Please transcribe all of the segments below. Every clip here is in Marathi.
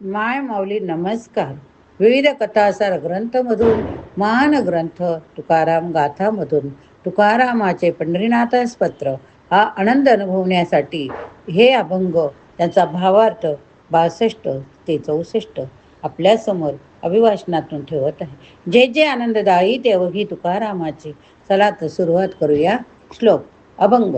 माय माऊली नमस्कार. विविध कथासार ग्रंथमधून महान ग्रंथ तुकाराम गाथामधून तुकारामाचे पंढरीनाथास पत्र हा आनंद अनुभवण्यासाठी हे अभंग त्यांचा भावार्थ बासष्ट ते चौसष्ट आपल्यासमोर अभिभाषणातून ठेवत आहे. जे जे आनंददायी देव ही तुकारामाची. चला तर सुरुवात करूया श्लोक अभंग.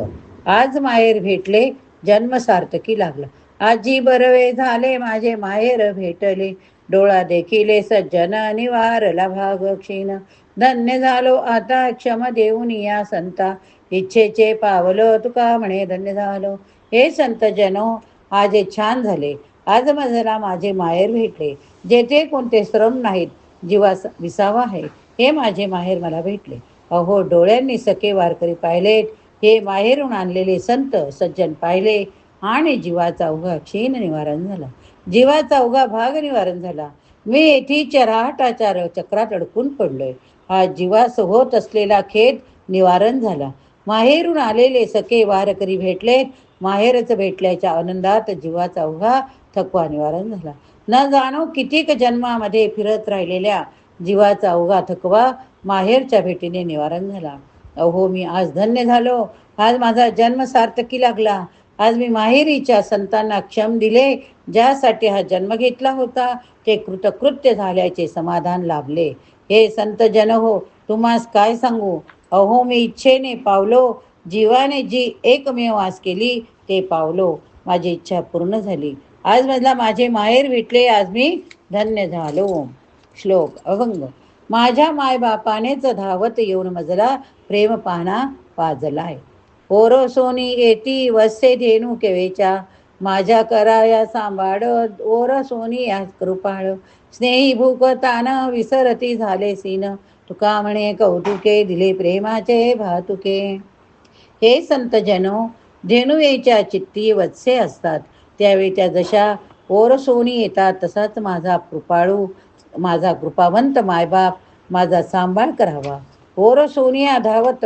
आज माहेर भेटले जन्म सार्थकी लागला. आजी बरवे झाले माझे माहेर भेटले. डोळा देखिले सज्जन निवारला भाग क्षीण. धन्य झालो आता क्षम देऊन या संता. इच्छेचे पावलं तुका म्हणे धन्य झालो. हे संत जनो आज छान झाले. आज माझला माझे माहेर भेटले. जेथे कोणते श्रम नाहीत जीवा विसावा आहे. हे माझे माहेर मला भेटले. अहो डोळ्यांनी सखे वारकरी पाहिलेत. हे माहेरून आणलेले संत सज्जन पाहिले. आणि जीवाचा अवघा क्षीण निवारण झाला. जीवाचा अवघा भाग निवारण झाला. मी येथे चराहटाचार चक्रात अडकून पडलोय. हा जीवास होत असलेला खेद निवारण झाला. माहेरून आलेले सखे वारकरी भेटले. माहेरच भेटल्याच्या आनंदात जीवाचा अवघा थकवा निवारण झाला. न जाणो कितीक जन्मामध्ये फिरत राहिलेल्या जीवाचा अवघा थकवा माहेरच्या भेटीने निवारण झाला. अहो मी आज धन्य झालो. आज माझा जन्म सार्थकी लागला. आज मी माहेरीच्या संतांना क्षम दिले ज्यासाठी हा जन्म घेतला होता ते कृतकृत्य झाल्याचे समाधान लाभले. हे संत जन हो तुम्हास काय सांगू? अहो मी इच्छेने पावलो जीवाने जी एकमेव आस केली ते पावलो. माझी इच्छा पूर्ण झाली. आज मला माझे माहेर भेटले आज मी धन्य झालो. श्लोक अभंग. माझ्या मायबापानेच धावत येऊन मजला प्रेम पाहणा पाजलाय. ओरो सोनी येती वसे धेनू केवेच्या. माझ्या कराया सांभाळ ओर सोनी या कृपाळ. स्नेही भूक तान विसरती झाले सीन. तुका म्हणे कौतुके दिले प्रेमाचे भातुके. हे संत जनो धेनुवेच्या चित्ती वत्से असतात. त्यावेळी त्या जशा ओर सोनी येतात तसाच माझा कृपाळू माझा कृपावंत मायबाप माझा सांभाळ करावा. ओर सोनिया धावत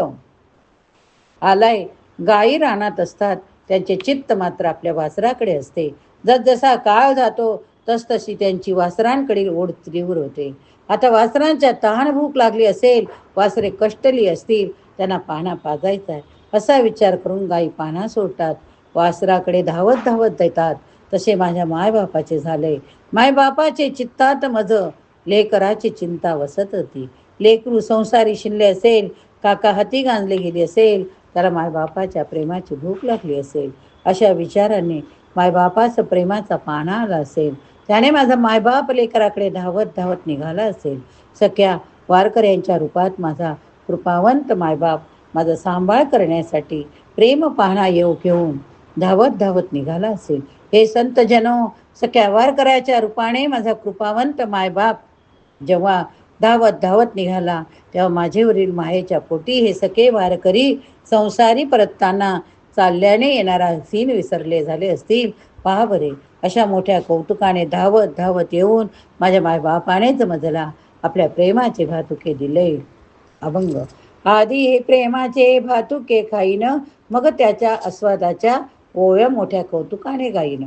आलाय. गायी रानात असतात. त्यांचे चित्त मात्र आपल्या वासराकडे असते. जसजसा काळ जातो तसतशी त्यांची वासरांकडील ओढ तीव्र होते. आता वासरांच्या तहान भूक लागली असेल वासरे कष्टली असतील त्यांना पाना पाजायचा आहे. असा विचार करून गायी पाना सोडतात. वासराकडे धावत धावत देतात तसे माझ्या मायबापाचे झाले. मायबापाचे चित्तात मज. लेकराची चिंता वसत होती. लेकरू संसारी शिनले असेल काका हाती गांजले गेली असेल त्याला मायबापाच्या प्रेमाची भूक लागली असेल. अशा विचाराने मायबापाचं प्रेमाचा पाना आला असेल. त्याने माझा मायबाप लेकराकडे धावत धावत निघाला असेल. सख्या वारकर यांच्या रूपात माझा कृपावंत मायबाप माझा सांभाळ करण्यासाठी प्रेम पाहणा येऊ घेऊन धावत धावत निघाला असेल. हे संत जनो सख्या वारकऱ्याच्या रूपाने माझा कृपावंत मायबाप जेव्हा धावत धावत निघाला. तेव्हा माझेवरील मायेच्या पोटी हे सखे वारकरी संसारी परतताना चालल्याने येणारा सीन विसरले झाले असतील. पहा बरे अशा मोठ्या कौतुकाने धावत धावत येऊन माझ्या मायबापानेच मजला आपल्या प्रेमाचे भातुके दिले. अभंग. आधी हे प्रेमाचे भातुके खाईन मग त्याच्या आस्वादाच्या ओव्या मोठ्या कौतुकाने गाईन.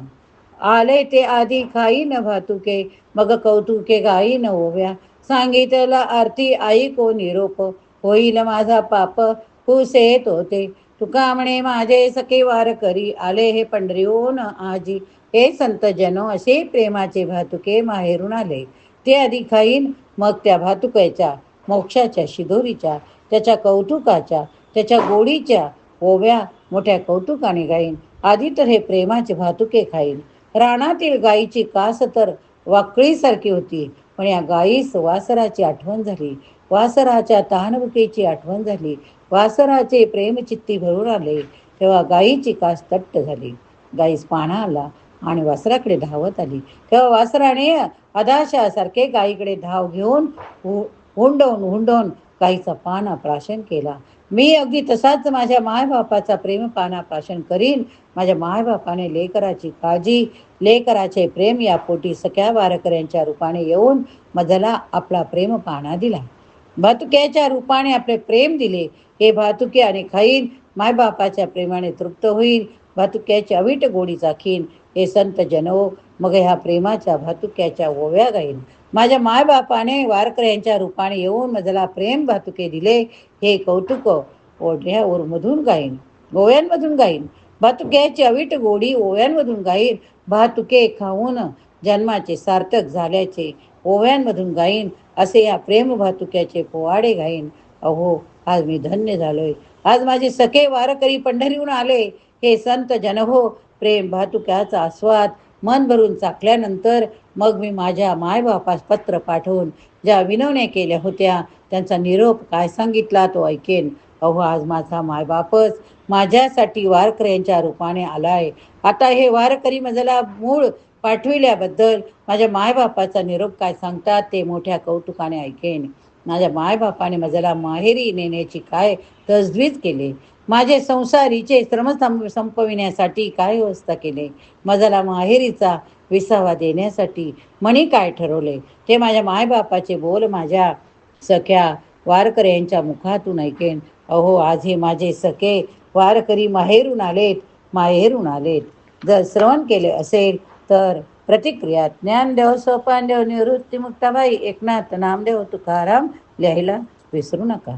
आले ते आधी खाईन भातुके मग कौतुके गाईन ओव्या. सांगितलं आरती आई को निरोप होईल माझा पाप हुसेत होते. तुका म्हणे माझे सखे वार करी आले हे पंढरीओन आजी. हे संत जनो असे प्रेमाचे भातुके माहेरून आले. ते आधी खाईन मग त्या भातुकाच्या मोक्षाच्या शिदोरीच्या त्याच्या कौतुकाच्या त्याच्या गोडीच्या ओव्या मोठ्या कौतुकाने गाईन. आधी तर हे प्रेमाचे भातुके खाईन. रानातील गायीची कास तर वाकळीसारखी होती. पण या गाईस वासराची आठवण झाली. वासराच्या तहानभुकेची आठवण झाली. वासराचे प्रेमचित्ती भरून आले. तेव्हा गायीची कास तट्ट झाली. गाईस पाना आला आणि वासराकडे धावत आली. तेव्हा वासराने अदाशासारखे गायीकडे धाव घेऊन हुंडवून हुंडवून गाईचा पाना प्राशन केला. मी अगदी तसाच माझ्या मायबापाचा प्रेमपाना प्राशन करीन. माझ्या मायबापाने लेकराची काळजी लेकराचे प्रेम या पोटी सख्या वारकऱ्यांच्या रूपाने येऊन मजला आपला प्रेमपाना दिला. भातुक्याच्या रूपाने आपले प्रेम दिले. हे भातुके आणि खाईन मायबापाच्या प्रेमाने तृप्त होईल भातुक्याची अविट गोडी चाखीन. हे संत जनो मग ह्या प्रेमाच्या भातुक्याच्या ओव्या गाईन. माझ्या मायबापाने वारकऱ्यांच्या रूपाने येऊन मला प्रेम भातुके दिले. हे कौतुक ओढ्या ओरमधून गाईन गोव्यांमधून गाईन. भातुक्याची अवीट गोडी ओव्यांमधून गाईन. भातुके खाऊन जन्माचे सार्थक झाल्याचे ओव्यांमधून गाईन. असे या प्रेम भातुक्याचे पोवाडे गाईन अहो आज मी धन्य झालोय. आज माझे सखे वारकरी पंढरीहून आले. हे संत जनहो प्रेम भातुक्याचा आस्वाद. मन भरून चाकल्यानंतर मग मी माझ्या मायबापास पत्र पाठवून ज्या विनवण्या केल्या होत्या त्यांचा निरोप काय सांगितला तो ऐकेन. अहो आज माझा मायबापच माझ्यासाठी वारकऱ्यांच्या रूपाने आलाय. आता हे वारकरी मजला मूळ पाठविल्याबद्दल माझ्या मायबापाचा निरोप काय सांगतात ते मोठ्या कौतुकाने ऐकेन. माझ्या मायबापाने मजला माहेरी नेण्याची काय तजवीज केले? माझे संसारीचे श्रम संपविण्यासाठी काय व्यवस्था केले? मजला माहेरीचा विसावा देण्यासाठी मणी काय ठरवले? ते माझ्या मायबापाचे बोल माझ्या सख्या वारकऱ्यांच्या मुखातून ऐकेन. अहो आज हे माझे सखे वारकरी माहेरून आलेत माहेरून आलेत. जर श्रवण केले असेल तर प्रतिक्रिया. ज्ञानदेव सोपानदेव निवृत्ती मुक्ताबाई एकनाथ नामदेव तुकाराम लिहायला विसरू नका.